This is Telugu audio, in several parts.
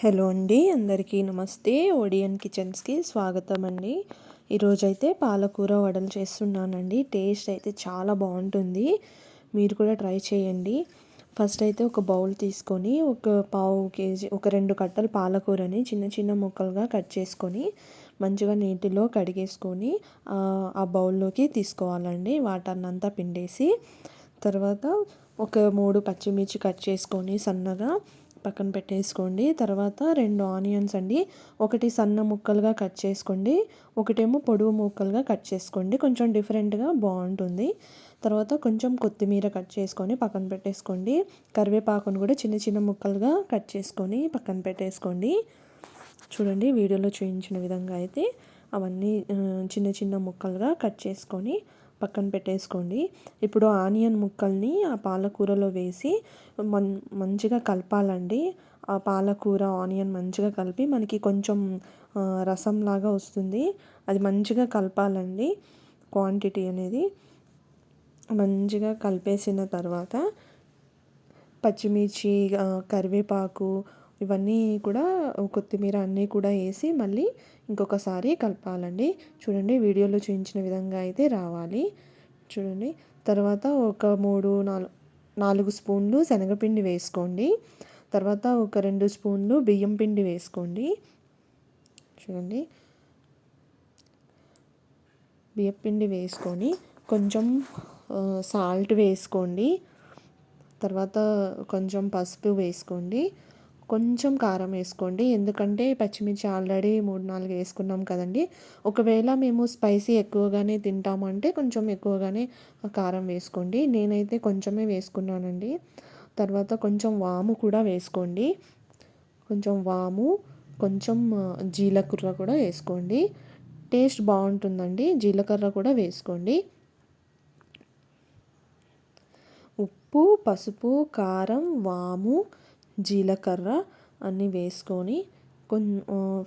హలో అండి అందరికీ నమస్తే. ఒడియన్ కిచెన్స్కి స్వాగతం అండి ఈరోజైతే పాలకూర వడలు చేస్తున్నానండి. టేస్ట్ అయితే చాలా బాగుంటుంది. మీరు కూడా ట్రై చేయండి. ఫస్ట్ అయితే ఒక బౌల్ తీసుకొని ఒక పావు కేజీ ఒక రెండు కట్టలు పాలకూరని చిన్న చిన్న ముక్కలుగా కట్ చేసుకొని మంచిగా నీటిలో కడిగేసుకొని ఆ బౌల్లోకి తీసుకోవాలండి. వాటర్నంతా పిండేసి తర్వాత ఒక మూడు పచ్చిమిర్చి కట్ చేసుకొని సన్నగా పక్కన పెట్టేసుకోండి. తర్వాత రెండు ఆనియన్స్ అండి. ఒకటి సన్న ముక్కలుగా కట్ చేసుకోండి. ఒకటేమో పొడవు ముక్కలుగా కట్ చేసుకోండి. కొంచెం డిఫరెంట్గా బాగుంటుంది. తర్వాత కొంచెం కొత్తిమీర కట్ చేసుకొని పక్కన పెట్టేసుకోండి. కరివేపాకును కూడా చిన్న చిన్న ముక్కలుగా కట్ చేసుకొని పక్కన పెట్టేసుకోండి. చూడండి వీడియోలో చూపించిన విధంగా అయితే అవన్నీ చిన్న చిన్న ముక్కలుగా కట్ చేసుకొని పక్కన పెట్టేసుకోండి. ఇప్పుడు ఆనియన్ ముక్కల్ని ఆ పాలకూరలో వేసి మన్ మంచిగా కలపాలండి. ఆ పాలకూర ఆనియన్ మంచిగా కలిపి మనకి కొంచెం రసంలాగా వస్తుంది. అది మంచిగా కలపాలండి. క్వాంటిటీ అనేది మంచిగా కలిపేసిన తర్వాత పచ్చిమిర్చి కరివేపాకు ఇవన్నీ కూడా కొత్తిమీర అన్నీ కూడా వేసి మళ్ళీ ఇంకొకసారి కలపాలండి. చూడండి వీడియోలో చూపించిన విధంగా అయితే రావాలి. చూడండి తర్వాత ఒక మూడు నాలుగు నాలుగు స్పూన్లు శనగపిండి వేసుకోండి. తర్వాత ఒక రెండు స్పూన్లు బియ్యం పిండి వేసుకోండి. చూడండి బియ్యం పిండి వేసుకొని కొంచెం సాల్ట్ వేసుకోండి. తర్వాత కొంచెం పసుపు వేసుకోండి. కొంచెం కారం వేసుకోండి. ఎందుకంటే పచ్చిమిర్చి ఆల్రెడీ మూడు నాలుగు వేసుకున్నాం కదండి. ఒకవేళ మేము స్పైసీ ఎక్కువగానే తింటామంటే కొంచెం ఎక్కువగానే కారం వేసుకోండి. నేనైతే కొంచెమే వేసుకున్నానండి. తర్వాత కొంచెం వాము కూడా వేసుకోండి. కొంచెం వాము కొంచెం జీలకర్ర కూడా వేసుకోండి. టేస్ట్ బాగుంటుందండి. జీలకర్ర కూడా వేసుకోండి. ఉప్పు పసుపు కారం వాము జీలకర్ర అన్నీ వేసుకొని కొన్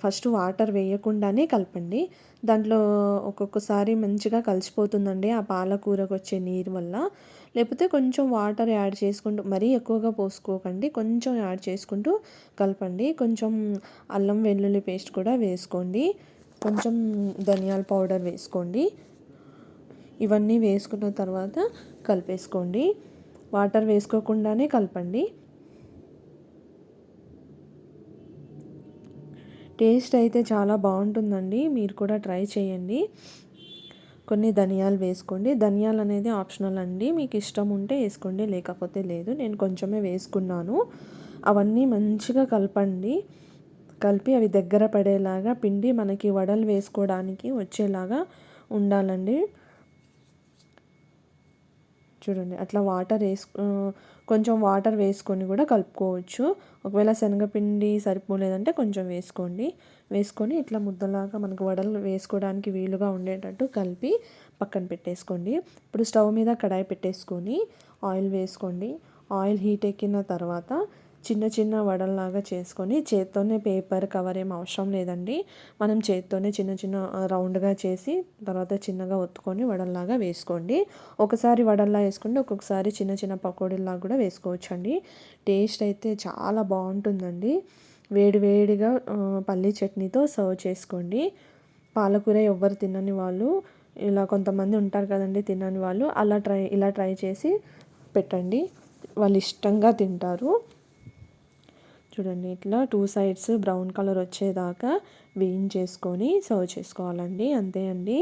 ఫస్ట్ వాటర్ వేయకుండానే కలపండి. దాంట్లో ఒక్కొక్కసారి మంచిగా కలిసిపోతుందండి ఆ పాలకూరకు వచ్చే నీరు వల్ల. లేకపోతే కొంచెం వాటర్ యాడ్ చేసుకుంటూ మరీ ఎక్కువగా పోసుకోకండి. కొంచెం యాడ్ చేసుకుంటూ కలపండి. కొంచెం అల్లం వెల్లుల్లి పేస్ట్ కూడా వేసుకోండి. కొంచెం ధనియాల పౌడర్ వేసుకోండి. ఇవన్నీ వేసుకున్న తర్వాత కలిపేసుకోండి. వాటర్ వేసుకోకుండానే కలపండి. టేస్ట్ అయితే చాలా బాగుంటుందండి. మీరు కూడా ట్రై చేయండి. కొన్ని ధనియాలు వేసుకోండి. ధనియాలు అనేది ఆప్షనల్ అండి. మీకు ఇష్టం ఉంటే వేసుకోండి లేకపోతే లేదు. నేను కొంచెమే వేసుకున్నాను. అవన్నీ మంచిగా కలపండి. కలిపి అవి దగ్గర పడేలాగా పిండి మనకి వడలు వేసుకోవడానికి వచ్చేలాగా ఉండాలండి. చూడండి. అట్లా వాటర్ వేసు కొంచెం వాటర్ వేసుకొని కూడా కలుపుకోవచ్చు. ఒకవేళ శనగపిండి సరిపోలేదంటే కొంచెం వేసుకోండి. వేసుకొని ఇట్లా ముద్దలాగా మనకు వడలు వేసుకోవడానికి వీలుగా ఉండేటట్టు కలిపి పక్కన పెట్టేసుకోండి. ఇప్పుడు స్టవ్ మీద కడాయి పెట్టేసుకొని ఆయిల్ వేసుకోండి. ఆయిల్ హీట్ ఎక్కిన తర్వాత చిన్న చిన్న వడల్లాగా చేసుకొని చేత్తోనే పేపర్ కవర్ ఏం అవసరం లేదండి. మనం చేత్తోనే చిన్న చిన్న రౌండ్గా చేసి తర్వాత చిన్నగా ఒత్తుకొని వడల్లాగా వేసుకోండి. ఒకసారి వడల్లా వేసుకోండి ఒక్కొక్కసారి చిన్న చిన్న పకోడీలాగా కూడా వేసుకోవచ్చండి. టేస్ట్ అయితే చాలా బాగుంటుందండి. వేడివేడిగా పల్లీ చట్నీతో సర్వ్ చేసుకోండి. పాలకూర ఎవ్వరు తినని వాళ్ళు ఇలా కొంతమంది ఉంటారు కదండి తినని వాళ్ళు అలా ట్రై ఇలా ట్రై చేసి పెట్టండి. వాళ్ళు ఇష్టంగా తింటారు. చూడండి ఇట్లా టూ సైడ్స్ బ్రౌన్ కలర్ వచ్చేదాకా వేయించేసుకొని సర్వ్ చేసుకోవాలండి. అంతే అండి.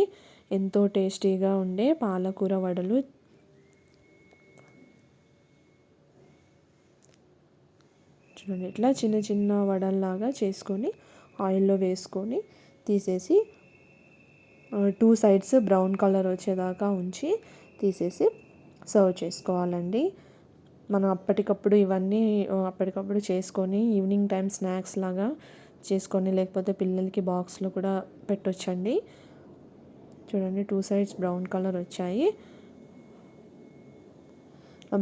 ఎంతో టేస్టీగా ఉండే పాలకూర వడలు. చూడండి ఇట్లా చిన్న చిన్న వడల్లాగా చేసుకొని ఆయిల్లో వేసుకొని తీసేసి టూ సైడ్స్ బ్రౌన్ కలర్ వచ్చేదాకా ఉంచి తీసేసి సర్వ్ చేసుకోవాలండి. మనం అప్పటికప్పుడు ఇవన్నీ అప్పటికప్పుడు చేసుకొని ఈవినింగ్ టైం స్నాక్స్ లాగా చేసుకొని లేకపోతే పిల్లలకి బాక్స్లో కూడా పెట్టొచ్చండి. చూడండి టూ సైడ్స్ బ్రౌన్ కలర్ వచ్చాయి.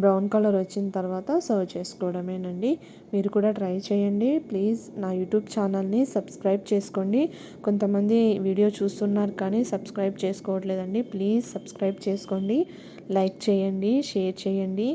బ్రౌన్ కలర్ వచ్చిన తర్వాత సర్వ్ చేసుకోవడమేనండి. మీరు కూడా ట్రై చేయండి. ప్లీజ్ నా యూట్యూబ్ ఛానల్ని సబ్స్క్రైబ్ చేసుకోండి. కొంతమంది వీడియో చూస్తున్నారు కానీ సబ్స్క్రైబ్ చేసుకోవట్లేదండి. ప్లీజ్ సబ్స్క్రైబ్ చేసుకోండి. లైక్ చేయండి షేర్ చేయండి.